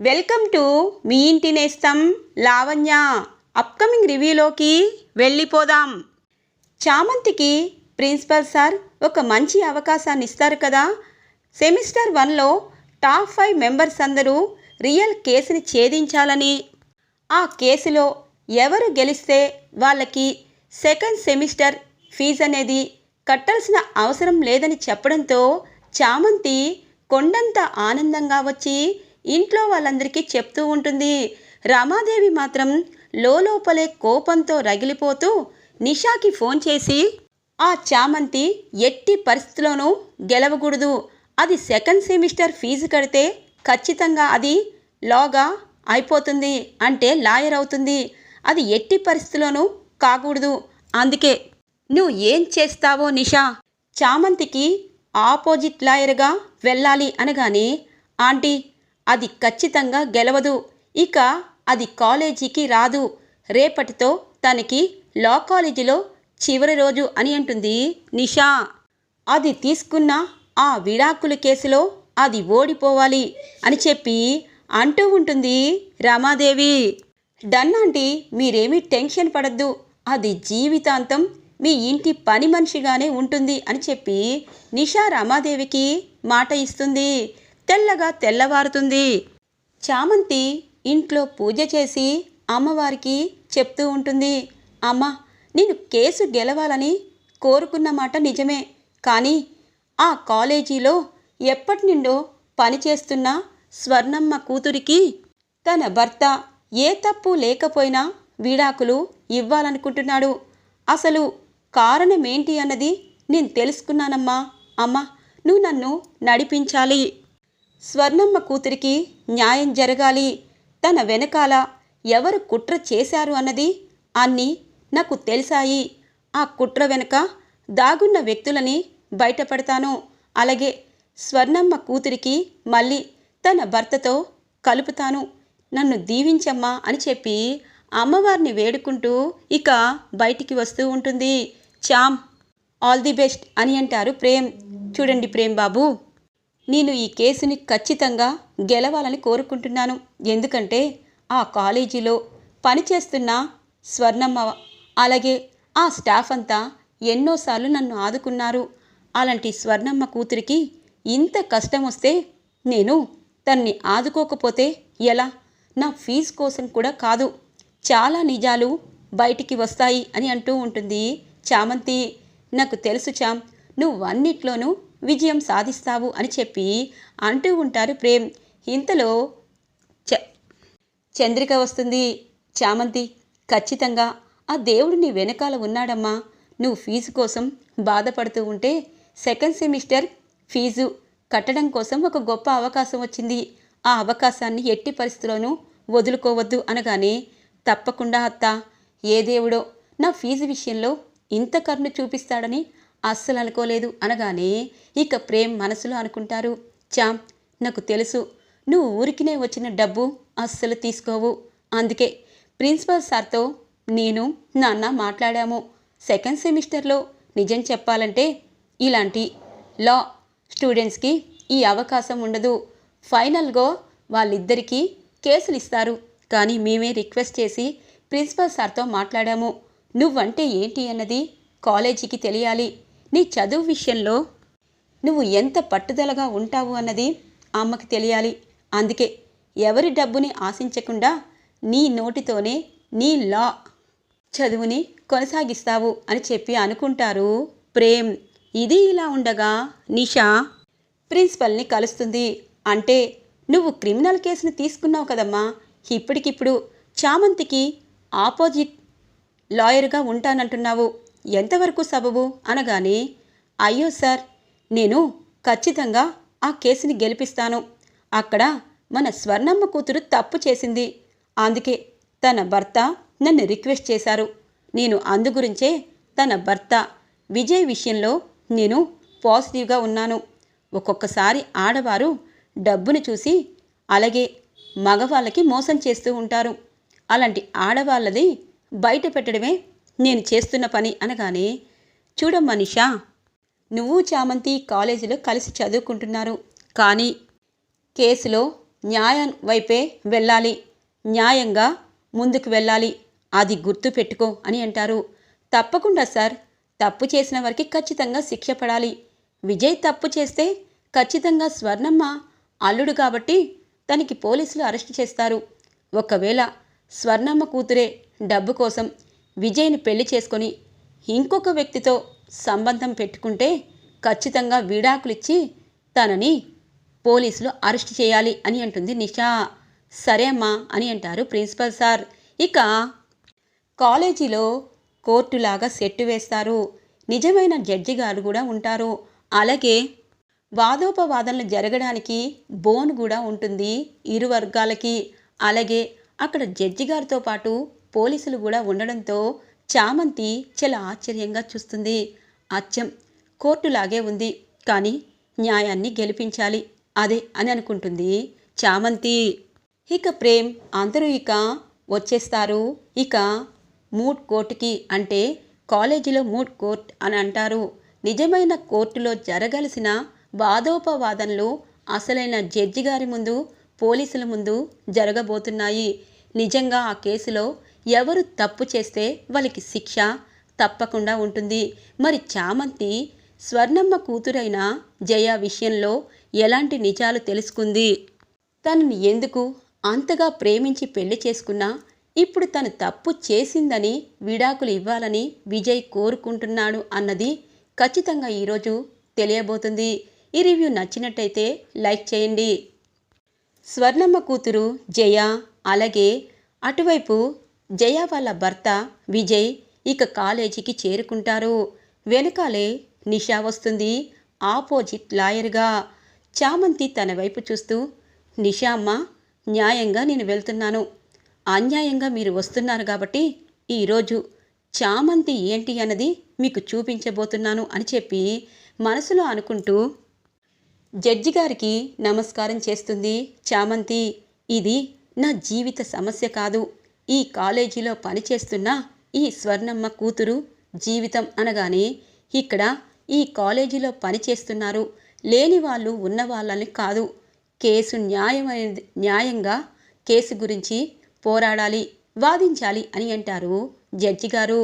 Welcome to me ఇంటి నేస్తం Lavanya. Upcoming రివ్యూలోకి వెళ్ళిపోదాం. చామంతికి ప్రిన్సిపల్ సార్ ఒక మంచి అవకాశాన్ని ఇస్తారు కదా? సెమిస్టర్ వన్లో టాప్ ఫైవ్ మెంబర్స్ అందరూ రియల్ కేసుని ఛేదించాలని. ఆ కేసులో ఎవరు గెలిస్తే వాళ్ళకి సెకండ్ సెమిస్టర్ ఫీజు అనేది కట్టాల్సిన అవసరం లేదని చెప్పడంతో చామంతి కొండంత ఆనందంగా వచ్చి ఇంట్లో వాళ్ళందరికీ చెప్తూ ఉంటుంది. రమాదేవి మాత్రం లోపలే కోపంతో రగిలిపోతూ నిషాకి ఫోన్ చేసి ఆ చామంతి ఎట్టి పరిస్థితిలోనూ గెలవకూడదు. అది సెకండ్ సెమిస్టర్ ఫీజు కడితే ఖచ్చితంగా అది లాగా అయిపోతుంది. అంటే లాయర్ అవుతుంది. అది ఎట్టి పరిస్థితిలోనూ కాకూడదు. అందుకే నువ్వు ఏం చేస్తావో నిషా? చామంతికి ఆపోజిట్ లాయర్గా వెళ్ళాలి అనగానే ఆంటీ అది ఖచ్చితంగా గెలవదు. ఇక అది కాలేజీకి రాదు. రేపటితో తనకి లా కాలేజీలో చివరి రోజు అని అంటుంది నిషా. అది తీసుకున్న ఆ విడాకుల కేసులో అది ఓడిపోవాలి అని చెప్పి అంటూ ఉంటుంది రమాదేవి. డన్ ఆంటీ మీరేమీ టెన్షన్ పడద్దు. అది జీవితాంతం మీ ఇంటి పని మనిషిగానే ఉంటుంది అని చెప్పి నిషా రమాదేవికి మాట ఇస్తుంది. తెల్లగా తెల్లవారుతుంది. చామంతి ఇంట్లో పూజ చేసి అమ్మవారికి చెప్తూ ఉంటుంది. అమ్మ నేను కేసు గెలవాలని కోరుకున్న మాట నిజమే. కానీ ఆ కాలేజీలో ఎప్పటి నుండో పనిచేస్తున్న స్వర్ణమ్మ కూతురికి తన భర్త ఏ తప్పు లేకపోయినా విడాకులు ఇవ్వాలనుకుంటున్నాడు. అసలు కారణమేంటి అన్నది నేను తెలుసుకున్నానమ్మా. అమ్మ నువ్వు నన్ను నడిపించాలి. స్వర్ణమ్మ కూతురికి న్యాయం జరగాలి. తన వెనకాల ఎవరు కుట్ర చేశారు అన్నది అన్నీ నాకు తెలిసాయి. ఆ కుట్ర వెనుక దాగున్న వ్యక్తులని బయటపడతాను. అలాగే స్వర్ణమ్మ కూతురికి మళ్ళీ తన భర్తతో కలుపుతాను. నన్ను దీవించమ్మా అని చెప్పి అమ్మవారిని వేడుకుంటూ ఇక బయటికి వస్తూ ఉంటుంది. చామ్ ఆల్ ది బెస్ట్ అని అంటారు ప్రేమ్. చూడండి ప్రేమ్ బాబు. నేను ఈ కేసుని ఖచ్చితంగా గెలవాలని కోరుకుంటున్నాను. ఎందుకంటే ఆ కాలేజీలో పనిచేస్తున్న స్వర్ణమ్మ అలాగే ఆ స్టాఫ్ అంతా ఎన్నోసార్లు నన్ను ఆదుకున్నారు. అలాంటి స్వర్ణమ్మ కూతురికి ఇంత కష్టం వస్తే నేను తన్ని ఆదుకోకపోతే ఎలా? నా ఫీజు కోసం కూడా కాదు. చాలా నిజాలు బయటికి వస్తాయి అని అంటూ ఉంటుంది చామంతి. నాకు తెలుసు చామ్ నువ్వు అన్నిట్లోనూ విజయం సాధిస్తావు అని చెప్పి అంటూ ఉంటారు ప్రేమ్. ఇంతలో చ చంద్రిక వస్తుంది. చామంతి ఖచ్చితంగా ఆ దేవుడు నీ వెనకాల ఉన్నాడమ్మా. నువ్వు ఫీజు కోసం బాధపడుతూ ఉంటే సెకండ్ సెమిస్టర్ ఫీజు కట్టడం కోసం ఒక గొప్ప అవకాశం వచ్చింది. ఆ అవకాశాన్ని ఎట్టి పరిస్థితుల్లోనూ వదులుకోవద్దు అనగానే తప్పకుండా అత్త ఏ దేవుడో నా ఫీజు విషయంలో ఇంత కరుణ చూపిస్తాడని అస్సలు అనుకోలేదు అనగానే ఇక ప్రేమ్ మనసులో అనుకుంటారు చామ్ నాకు తెలుసు. నువ్వు ఊరికినే వచ్చిన డబ్బు అస్సలు తీసుకోవు. అందుకే ప్రిన్సిపల్ సార్తో నేను నాన్న మాట్లాడాము. సెకండ్ సెమిస్టర్లో నిజం చెప్పాలంటే ఇలాంటి లా స్టూడెంట్స్కి ఈ అవకాశం ఉండదు. ఫైనల్గా వాళ్ళిద్దరికీ కేసులు ఇస్తారు. కానీ మేమే రిక్వెస్ట్ చేసి ప్రిన్సిపల్ సార్తో మాట్లాడాము. నువ్వంటే ఏంటి అన్నది కాలేజీకి తెలియాలి. నీ చదువు విషయంలో నువ్వు ఎంత పట్టుదలగా ఉంటావు అన్నది అమ్మకి తెలియాలి. అందుకే ఎవరి డబ్బుని ఆశించకుండా నీ నోటితోనే నీ లా చదువుని కొనసాగిస్తావు అని చెప్పి అనుకుంటారు ప్రేమ్. ఇది ఇలా ఉండగా నిషా ప్రిన్సిపల్ని కలుస్తుంది. అంటే నువ్వు క్రిమినల్ కేసుని తీసుకున్నావు కదమ్మా. ఇప్పటికిప్పుడు చామంతికి ఆపోజిట్ లాయర్గా ఉంటానంటున్నావు. ఎంతవరకు సబబు? అనగానే అయ్యో సార్ నేను ఖచ్చితంగా ఆ కేసుని గెలిపిస్తాను. అక్కడ మన స్వర్ణమ్మ కూతురు తప్పు చేసింది. అందుకే తన భర్త నన్ను రిక్వెస్ట్ చేశారు. నేను అందుగురించే తన భర్త విజయ్ విషయంలో నేను పాజిటివ్గా ఉన్నాను. ఒక్కొక్కసారి ఆడవారు డబ్బును చూసి అలాగే మగవాళ్ళకి మోసం చేస్తూ ఉంటారు. అలాంటి ఆడవాళ్ళది బయట పెట్టడమే నేను చేస్తున్న పని అనగానే చూడమ్మా నిషా నువ్వు చామంతి కాలేజీలో కలిసి చదువుకుంటున్నారు. కానీ కేసులో న్యాయం వైపే వెళ్ళాలి. న్యాయంగా ముందుకు వెళ్ళాలి. అది గుర్తు పెట్టుకో అని అంటారు. తప్పకుండా సార్. తప్పు చేసిన వారికి ఖచ్చితంగా శిక్ష పడాలి. విజయ్ తప్పు చేస్తే ఖచ్చితంగా స్వర్ణమ్మ అల్లుడు కాబట్టి తనకి పోలీసులు అరెస్ట్ చేస్తారు. ఒకవేళ స్వర్ణమ్మ కూతురే డబ్బు కోసం విజయ్ని పెళ్ళి చేసుకొని ఇంకొక వ్యక్తితో సంబంధం పెట్టుకుంటే ఖచ్చితంగా విడాకులిచ్చి తనని పోలీసులు అరెస్ట్ చేయాలి అని అంటుంది నిషా. సరే అమ్మా అని అంటారు ప్రిన్సిపల్ సార్. ఇక కాలేజీలో కోర్టులాగా సెట్టు వేస్తారు. నిజమైన జడ్జి గారు కూడా ఉంటారు. అలాగే వాదోపవాదనలు జరగడానికి బోన్ కూడా ఉంటుంది ఇరు వర్గాలకి. అలాగే అక్కడ జడ్జి గారితో పాటు పోలీసులు కూడా ఉండడంతో చామంతి చాలా ఆశ్చర్యంగా చూస్తుంది. అచ్చం కోర్టులాగే ఉంది కానీ న్యాయాన్ని గెలిపించాలి అదే అని అనుకుంటుంది చామంతి. ఇక ప్రేమ్ అందరూ ఇక వచ్చేస్తారు. ఇక మూడ్ కోర్టుకి అంటే కాలేజీలో మూడ్ కోర్ట్ అని అంటారు. నిజమైన కోర్టులో జరగాల్సిన వాదోపవాదనలు అసలైన జడ్జి గారి ముందు పోలీసుల ముందు జరగబోతున్నాయి. నిజంగా ఆ కేసులో ఎవరు తప్పు చేస్తే వాళ్ళకి శిక్ష తప్పకుండా ఉంటుంది. మరి చామంతి స్వర్ణమ్మ కూతురైన జయ విషయంలో ఎలాంటి నిజాలు తెలుసుకుంది? తనని ఎందుకు అంతగా ప్రేమించి పెళ్ళి చేసుకున్నా ఇప్పుడు తను తప్పు చేసిందని విడాకులు ఇవ్వాలని విజయ్ కోరుకుంటున్నాడు అన్నది ఖచ్చితంగా ఈరోజు తెలియబోతుంది. ఈ రివ్యూ నచ్చినట్టయితే లైక్ చేయండి. స్వర్ణమ్మ కూతురు జయ అలాగే అటువైపు జయ వాళ్ళ భర్త విజయ్ ఇక కాలేజీకి చేరుకుంటారు. వెనకాలే నిషా వస్తుంది. ఆపోజిట్ లాయర్గా. చామంతి తన వైపు చూస్తూ నిషా అమ్మ న్యాయంగా నేను వెళ్తున్నాను. అన్యాయంగా మీరు వస్తున్నారు కాబట్టి ఈరోజు చామంతి ఏంటి అన్నది మీకు చూపించబోతున్నాను అని చెప్పి మనసులో అనుకుంటూ జడ్జి గారికి నమస్కారం చేస్తుంది చామంతి. ఇది నా జీవిత సమస్య కాదు. ఈ కాలేజీలో పనిచేస్తున్న ఈ స్వర్ణమ్మ కూతురు జీవితం అనగానే ఇక్కడ ఈ కాలేజీలో పనిచేస్తున్నారు. లేని వాళ్ళు ఉన్న వాళ్ళని కాదు. కేసు న్యాయమైనది న్యాయంగా కేసు గురించి పోరాడాలి వాదించాలి అని అంటారు జడ్జి గారు.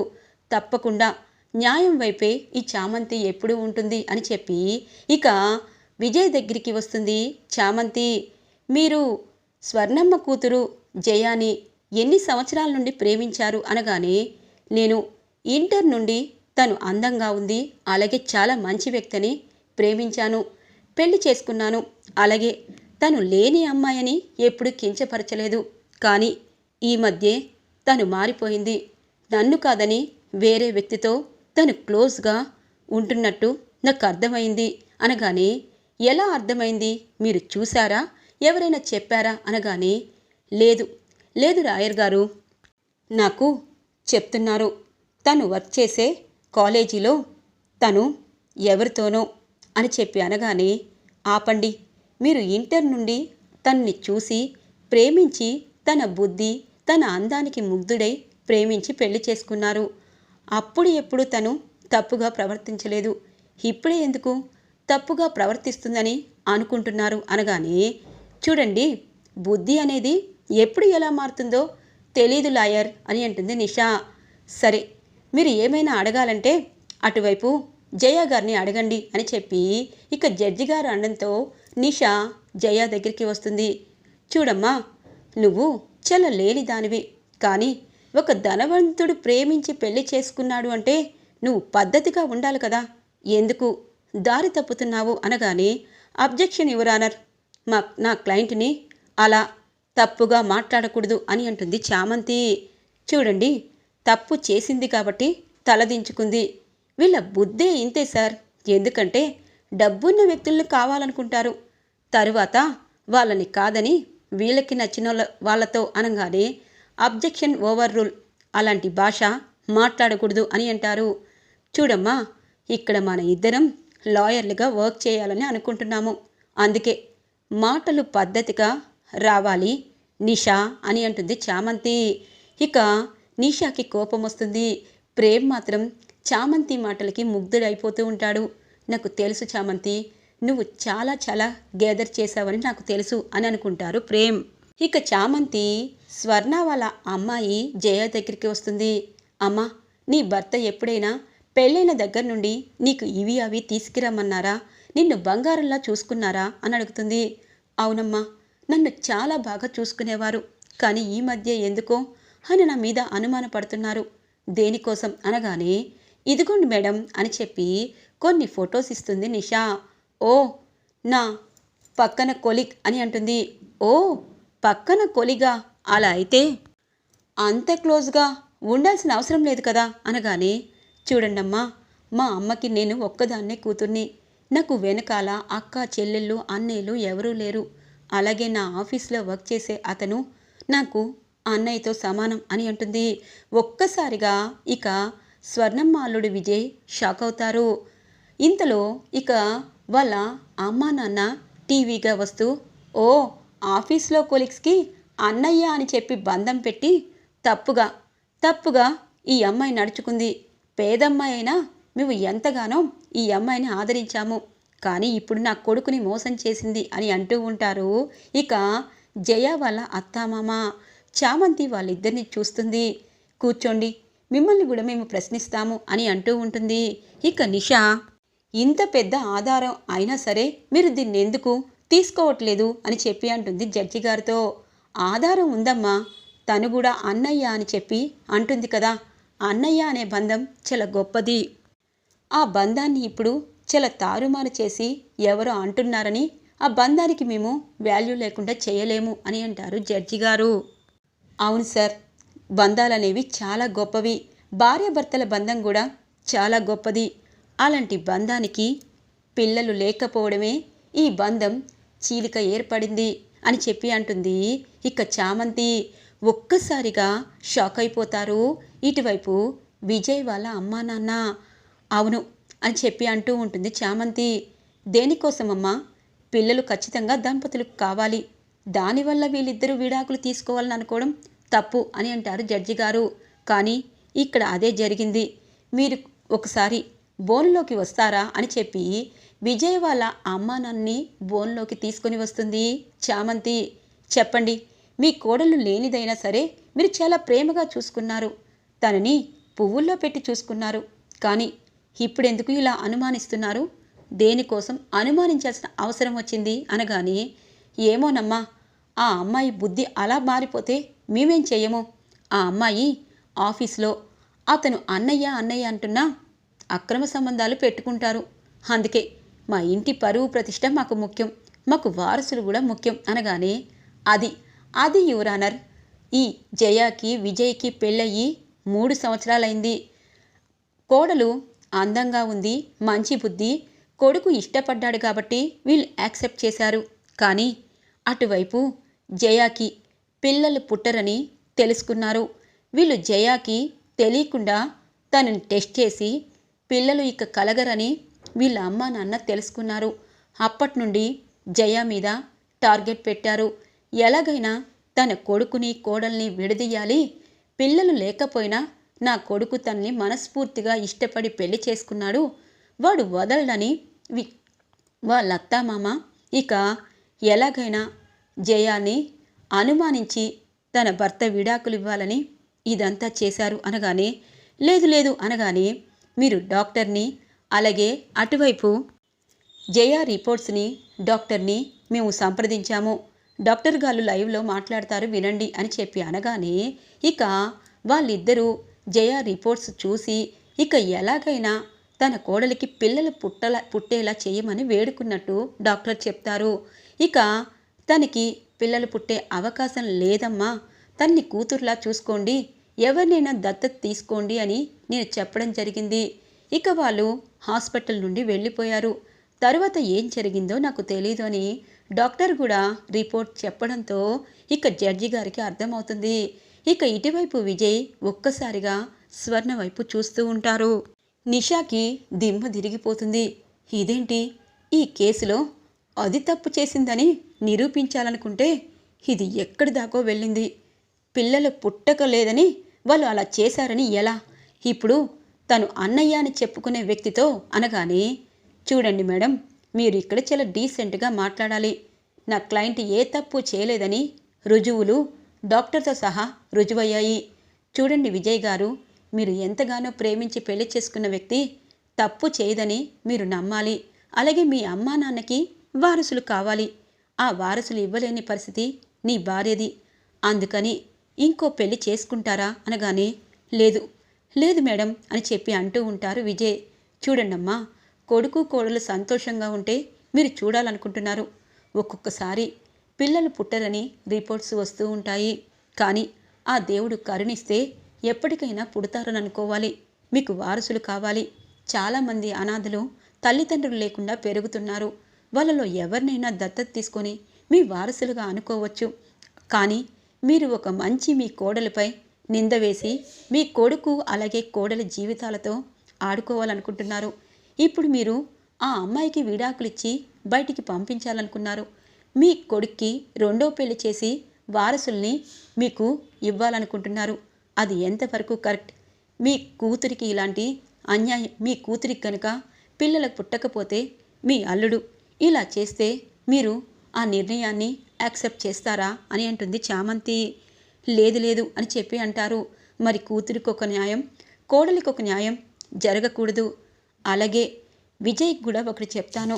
తప్పకుండా న్యాయం వైపే ఈ చామంతి ఎప్పుడూ ఉంటుంది అని చెప్పి ఇక విజయ్ దగ్గరికి వస్తుంది చామంతి. మీరు స్వర్ణమ్మ కూతురు జయాని ఎన్ని సంవత్సరాల నుండి ప్రేమించారు అనగానే నేను ఇంటర్ నుండి తను అందంగా ఉంది అలాగే చాలా మంచి వ్యక్తిని ప్రేమించాను పెళ్ళి చేసుకున్నాను అలాగే తను లేని అమ్మాయిని ఎప్పుడు కించపరచలేదు కానీ ఈ మధ్య తను మారిపోయింది. నన్ను కాదని వేరే వ్యక్తితో తను క్లోజ్గా ఉంటున్నట్టు నాకు అర్థమైంది అనగానే ఎలా అర్థమైంది మీరు చూసారా ఎవరైనా చెప్పారా? అనగానే లేదు లేదు రాయర్ గారు. నాకు చెప్తున్నారు. తను వర్క్ చేసే కాలేజీలో తను ఎవరితోనో అని చెప్పి అనగానే ఆపండి. మీరు ఇంటర్ నుండి తన్ని చూసి ప్రేమించి తన బుద్ధి తన అందానికి ముగ్ధుడై ప్రేమించి పెళ్ళి చేసుకున్నారు. అప్పుడు ఎప్పుడు తను తప్పుగా ప్రవర్తించలేదు. ఇప్పుడే ఎందుకు? తప్పుగా ప్రవర్తిస్తుందని అనుకుంటున్నారు అనగానే చూడండి బుద్ధి అనేది ఎప్పుడు ఎలా మారుతుందో తెలీదు లాయర్ అని అంటుంది నిషా. సరే మీరు ఏమైనా అడగాలంటే అటువైపు జయ గారిని అడగండి అని చెప్పి ఇక జడ్జి గారు అనడంతో నిషా జయ దగ్గరికి వస్తుంది. చూడమ్మా నువ్వు చాలా లేని దానివి కానీ ఒక ధనవంతుడు ప్రేమించి పెళ్ళి చేసుకున్నాడు అంటే నువ్వు పద్ధతిగా ఉండాలి కదా. ఎందుకు? దారి తప్పుతున్నావు అనగానే అబ్జెక్షన్ యువరానర్ మా నా క్లయింట్ని అలా తప్పుగా మాట్లాడకూడదు అని అంటుంది చామంతి. చూడండి తప్పు చేసింది కాబట్టి తలదించుకుంది. వీళ్ళ బుద్ధే ఇంతే సార్. ఎందుకంటే డబ్బున్న వ్యక్తులను కావాలనుకుంటారు. తరువాత వాళ్ళని కాదని వీళ్ళకి నచ్చిన వాళ్ళ- వాళ్ళతో అనగానే అబ్జెక్షన్ ఓవర్ రూల్. అలాంటి భాష మాట్లాడకూడదు అని అంటారు. చూడమ్మా ఇక్కడ మన ఇద్దరం లాయర్లుగా వర్క్ చేయాలని అనుకుంటున్నాము. అందుకే మాటలు పద్ధతిగా రావాలి. నిషా అని అంటుంది చామంతి. ఇక నిషాకి కోపం వస్తుంది. ప్రేమ్ మాత్రం చామంతి మాటలకి ముగ్ధుడైపోతూ ఉంటాడు. నాకు తెలుసు చామంతి నువ్వు చాలా చాలా గేదర్ చేశావని నాకు తెలుసు అని అనుకుంటారు ప్రేమ్. ఇక చామంతి స్వర్ణ వాళ్ళ అమ్మాయి జయ దగ్గరికి వస్తుంది. అమ్మా నీ భర్త ఎప్పుడైనా పెళ్ళైన దగ్గర నుండి నీకు ఇవి అవి తీసుకురమ్మన్నారా? నిన్ను బంగారంలా చూసుకున్నారా? అని అడుగుతుంది. అవునమ్మా నన్ను చాలా బాగా చూసుకునేవారు. కానీ ఈ మధ్య ఎందుకో అని నా మీద అనుమానపడుతున్నారు. దేనికోసం అనగానే ఇదిగోండి మేడం అని చెప్పి కొన్ని ఫొటోస్ ఇస్తుంది నిషా. ఓ నా పక్కన కొలిగ్ అని అంటుంది. ఓ పక్కన కొలిగా? అలా అయితే అంత క్లోజ్గా ఉండాల్సిన అవసరం లేదు కదా అనగానే చూడండమ్మా మా అమ్మకి నేను ఒక్కదాన్నే కూతుర్ని. నాకు వెనకాల అక్క చెల్లెళ్ళు అన్నయ్యలు ఎవరూ లేరు. అలాగే నా ఆఫీస్లో వర్క్ చేసే అతను నాకు అన్నయ్యతో సమానం అని అంటుంది. ఒక్కసారిగా ఇక స్వర్ణమ్మ అల్లుడు విజయ్ షాక్ అవుతారు. ఇంతలో ఇక వాళ్ళ అమ్మా నాన్న టీవీగా వస్తూ ఓ ఆఫీస్లో కొలీగ్స్కి అన్నయ్య అని చెప్పి బంధం పెట్టి తప్పుగా తప్పుగా ఈ అమ్మాయి నడుచుకుంది. పేదమ్మాయి అయినా మేము ఎంతగానో ఈ అమ్మాయిని ఆదరించాము. కానీ ఇప్పుడు నా కొడుకుని మోసం చేసింది అని అంటూ ఉంటారు. ఇక జయ వాళ్ళ అత్తామామ చామంతి వాళ్ళిద్దరిని చూస్తుంది. కూర్చోండి మిమ్మల్ని కూడా మేము ప్రశ్నిస్తాము అని అంటూ ఉంటుంది. ఇక నిషా ఇంత పెద్ద ఆధారం అయినా సరే మీరు దీన్ని ఎందుకు తీసుకోవట్లేదు అని చెప్పి అంటుంది జడ్జి గారితో. ఆధారం ఉందమ్మా తను కూడా అన్నయ్య అని చెప్పి అంటుంది కదా అన్నయ్య అనే బంధం చాలా గొప్పది. ఆ బంధాన్ని ఇప్పుడు చాలా తారుమారు చేసి ఎవరో అంటున్నారని ఆ బంధానికి మేము వాల్యూ లేకుండా చేయలేము అని అంటారు జడ్జి గారు. అవును సార్ బంధాలనేవి చాలా గొప్పవి. భార్యాభర్తల బంధం కూడా చాలా గొప్పది. అలాంటి బంధానికి పిల్లలు లేకపోవడమే ఈ బంధం చీలిక ఏర్పడింది అని చెప్పి అంటుంది ఇక చామంతి. ఒక్కసారిగా షాక్ అయిపోతారు. ఇటువైపు విజయ్ వాళ్ళ అమ్మా నాన్న అవును అని చెప్పి అంటూ ఉంటుంది. చామంతి దేనికోసమమ్మా? పిల్లలు ఖచ్చితంగా దంపతులకు కావాలి. దానివల్ల వీళ్ళిద్దరూ విడాకులు తీసుకోవాలని అనుకోవడం తప్పు అని అంటారు జడ్జి గారు. కానీ ఇక్కడ అదే జరిగింది. మీరు ఒకసారి బోన్లోకి వస్తారా అని చెప్పి విజయ్ వాళ్ళ అమ్మ నన్ని బోన్లోకి తీసుకొని వస్తుంది చామంతి. చెప్పండి మీ కోడలు లేనిదైనా సరే మీరు చాలా ప్రేమగా చూసుకున్నారు. తనని పువ్వుల్లో పెట్టి చూసుకున్నారు. కానీ ఇప్పుడెందుకు ఇలా అనుమానిస్తున్నారు? దేనికోసం అనుమానించాల్సిన అవసరం వచ్చింది? అనగానే ఏమోనమ్మా ఆ అమ్మాయి బుద్ధి అలా మారిపోతే మేమేం చేయము ఆ అమ్మాయి ఆఫీస్లో అతను అన్నయ్య అన్నయ్య అంటున్నా అక్రమ సంబంధాలు పెట్టుకుంటారు. అందుకే మా ఇంటి పరువు ప్రతిష్ట మాకు ముఖ్యం మాకు వారసులు కూడా ముఖ్యం. అనగానే అది అది యువరానర్ ఈ జయాకి విజయ్కి పెళ్ళయ్యి మూడు సంవత్సరాలైంది. కోడలు అందంగా ఉంది మంచి బుద్ధి. కొడుకు ఇష్టపడ్డాడు కాబట్టి వీళ్ళు యాక్సెప్ట్ చేశారు. కానీ అటువైపు జయాకి పిల్లలు పుట్టరని తెలుసుకున్నారు. వీళ్ళు జయాకి తెలియకుండా తనని టెస్ట్ చేసి పిల్లలు ఇక కలగరని వీళ్ళ అమ్మ నాన్న తెలుసుకున్నారు. అప్పటి నుండి జయ మీద టార్గెట్ పెట్టారు. ఎలాగైనా తన కొడుకుని కోడల్ని విడదీయాలి. పిల్లలు లేకపోయినా నా కొడుకు తన్ని మనస్ఫూర్తిగా ఇష్టపడి పెళ్ళి చేసుకున్నాడు. వాడు వదలడని వి వాళ్ళ అత్తామామ ఇక ఎలాగైనా జయాన్ని అనుమానించి తన భర్త విడాకులు ఇవ్వాలని ఇదంతా చేశారు అనగానే లేదు లేదు అనగానే మీరు డాక్టర్ని అలాగే అటువైపు జయా రిపోర్ట్స్ని డాక్టర్ని మేము సంప్రదించాము. డాక్టర్ గారు లైవ్లో మాట్లాడతారు వినండి అని చెప్పి అనగానే ఇక వాళ్ళిద్దరూ జయ రిపోర్ట్స్ చూసి ఇక ఎలాగైనా తన కోడలికి పిల్లలు పుట్టల పుట్టేలా చేయమని వేడుకున్నట్టు డాక్టర్ చెప్తారు. ఇక తనకి పిల్లలు పుట్టే అవకాశం లేదమ్మా తన్ని కూతురులా చూసుకోండి ఎవరినైనా దత్తత తీసుకోండి అని నేను చెప్పడం జరిగింది. ఇక వాళ్ళు హాస్పిటల్ నుండి వెళ్ళిపోయారు. తర్వాత ఏం జరిగిందో నాకు తెలీదు అని డాక్టర్ కూడా రిపోర్ట్ చెప్పడంతో ఇక జడ్జి గారికి అర్థమవుతుంది. ఇక ఇటువైపు విజయ్ ఒక్కసారిగా స్వర్ణ వైపు చూస్తూ ఉంటారు. నిషాకి దిమ్మ తిరిగిపోతుంది. ఇదేంటి? ఈ కేసులో అది తప్పు చేసిందని నిరూపించాలనుకుంటే ఇది ఎక్కడి దాకో వెళ్ళింది. పిల్లలు పుట్టక లేదని వాళ్ళు అలా చేశారని ఎలా? ఇప్పుడు తను అన్నయ్య అని చెప్పుకునే వ్యక్తితో అనగానే చూడండి మేడం మీరు ఇక్కడ చాలా డీసెంట్గా మాట్లాడాలి. నా క్లయింట్ ఏ తప్పు చేయలేదని రుజువులు డాక్టర్తో సహా రుజువయ్యాయి. చూడండి విజయ్ గారు మీరు ఎంతగానో ప్రేమించి పెళ్ళి చేసుకున్న వ్యక్తి తప్పు చేయదని మీరు నమ్మాలి. అలాగే మీ అమ్మా నాన్నకి వారసులు కావాలి. ఆ వారసులు ఇవ్వలేని పరిస్థితి నీ భార్యది. అందుకని ఇంకో పెళ్ళి చేసుకుంటారా అనగానే లేదు లేదు మేడం అని చెప్పి అంటూ ఉంటారు విజయ్. చూడండమ్మా కొడుకు కోడలు సంతోషంగా ఉంటే మీరు చూడాలనుకుంటున్నారు. ఒక్కొక్కసారి పిల్లలు పుట్టరని రిపోర్ట్స్ వస్తూ ఉంటాయి. కానీ ఆ దేవుడు కరుణిస్తే ఎప్పటికైనా పుడతారని అనుకోవాలి. మీకు వారసులు కావాలి. చాలామంది అనాథలు తల్లిదండ్రులు లేకుండా పెరుగుతున్నారు. వాళ్ళలో ఎవరినైనా దత్తత తీసుకొని మీ వారసులుగా అనుకోవచ్చు. కానీ మీరు ఒక మంచి మీ కోడలిపై నింద వేసి మీ కొడుకు అలాగే కోడలి జీవితాలతో ఆడుకోవాలనుకుంటున్నారు. ఇప్పుడు మీరు ఆ అమ్మాయికి విడాకులిచ్చి బయటికి పంపించాలనుకున్నారు. మీ కొడుక్కి రెండో పెళ్ళి చేసి వారసుల్ని మీకు ఇవ్వాలనుకుంటున్నారు. అది ఎంతవరకు కరెక్ట్? మీ కూతురికి ఇలాంటి అన్యాయం మీ కూతురికి కనుక పిల్లలకు పుట్టకపోతే మీ అల్లుడు ఇలా చేస్తే మీరు ఆ నిర్ణయాన్ని యాక్సెప్ట్ చేస్తారా అని అంటుంది చామంతి. లేదు లేదు అని చెప్పి అంటారు. మరి కూతురికి ఒక న్యాయం కోడలికి ఒక న్యాయం జరగకూడదు. అలాగే విజయ్కి కూడా ఒకటి చెప్తాను.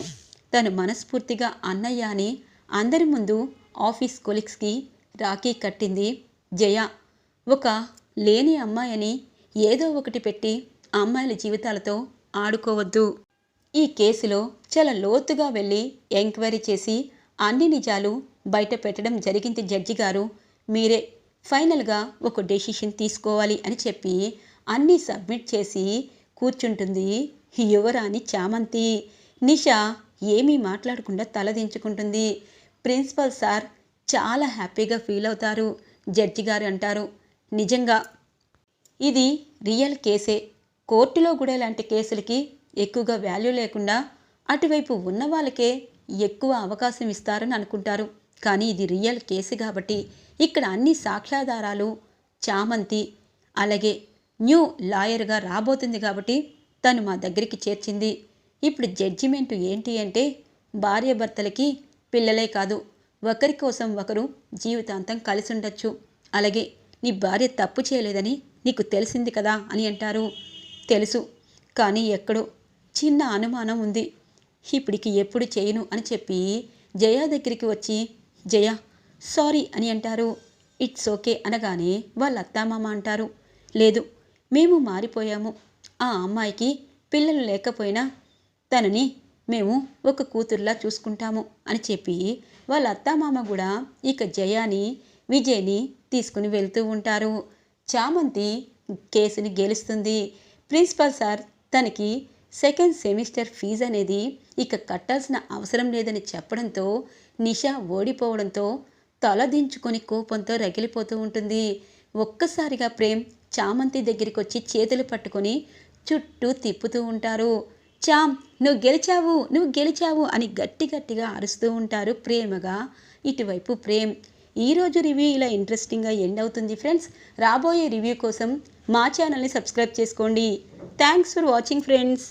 తను మనస్ఫూర్తిగా అన్నయ్య అని అందరి ముందు ఆఫీస్ కొలీగ్స్కి రాఖీ కట్టింది జయ. ఒక లేని అమ్మాయిని ఏదో ఒకటి పెట్టి అమ్మాయిల జీవితాలతో ఆడుకోవద్దు. ఈ కేసులో చాలా లోతుగా వెళ్ళి ఎంక్వైరీ చేసి అన్ని నిజాలు బయట పెట్టడం జరిగింది జడ్జి గారు. మీరే ఫైనల్గా ఒక డెసిషన్ తీసుకోవాలి అని చెప్పి అన్నీ సబ్మిట్ చేసి కూర్చుంటుంది యువరాణి చామంతి. నిషా ఏమీ మాట్లాడకుండా తలదించుకుంటుంది ప్రిన్సిపల్ సార్ చాలా హ్యాపీగా ఫీల్ అవుతారు. జడ్జి గారు అంటారు నిజంగా ఇది రియల్ కేసే. కోర్టులో కూడా ఇలాంటి కేసులకి ఎక్కువగా వాల్యూ లేకుండా అటువైపు ఉన్న వాళ్ళకే ఎక్కువ అవకాశం ఇస్తారని అనుకుంటారు. కానీ ఇది రియల్ కేసు కాబట్టి ఇక్కడ అన్ని సాక్ష్యాధారాలు చామంతి అలాగే న్యూ లాయర్గా రాబోతుంది కాబట్టి తను మా దగ్గరికి చేర్చింది. ఇప్పుడు జడ్జిమెంట్ ఏంటి అంటే భార్యాభర్తలకి పిల్లలే కాదు. ఒకరి కోసం ఒకరు జీవితాంతం కలిసి ఉండొచ్చు. అలాగే నీ భార్య తప్పు చేయలేదని నీకు తెలిసింది కదా అని అంటారు. తెలుసు. కానీ ఎక్కడో చిన్న అనుమానం ఉంది. ఇప్పటికి ఎప్పుడు చేయను అని చెప్పి జయ దగ్గరికి వచ్చి జయ సారీ అని అంటారు. ఇట్స్ ఓకే అనగానే వాళ్ళ అత్తామామ అంటారు. లేదు మేము మారిపోయాము. ఆ అమ్మాయికి పిల్లలు లేకపోయినా తనని మేము ఒక కూతుర్లా చూసుకుంటాము అని చెప్పి వాళ్ళ అత్తమామ కూడా ఇక జయాని విజయ్ని తీసుకుని వెళ్తూ ఉంటారు. చామంతి కేసుని గెలుస్తుంది. ప్రిన్సిపల్ సార్ తనకి సెకండ్ సెమిస్టర్ ఫీజు అనేది ఇక కట్టాల్సిన అవసరం లేదని చెప్పడంతో నిషా ఓడిపోవడంతో తలదించుకొని కోపంతో రగిలిపోతూ ఉంటుంది. ఒక్కసారిగా ప్రేమ్ చామంతి దగ్గరికి వచ్చి చేతులు పట్టుకొని చుట్టూ తిప్పుతూ ఉంటారు. చామ్ నువ్వు గెలిచావు నువ్వు గెలిచావు అని గట్టి గట్టిగా అరుస్తూ ఉంటారు ప్రేమగా. ఇటువైపు ప్రేమ్ ఈరోజు రివ్యూ ఇలా ఇంట్రెస్టింగ్గా ఎండ్ అవుతుంది ఫ్రెండ్స్ రాబోయే రివ్యూ కోసం మా ఛానల్ని సబ్స్క్రైబ్ చేసుకోండి. Thanks for watching friends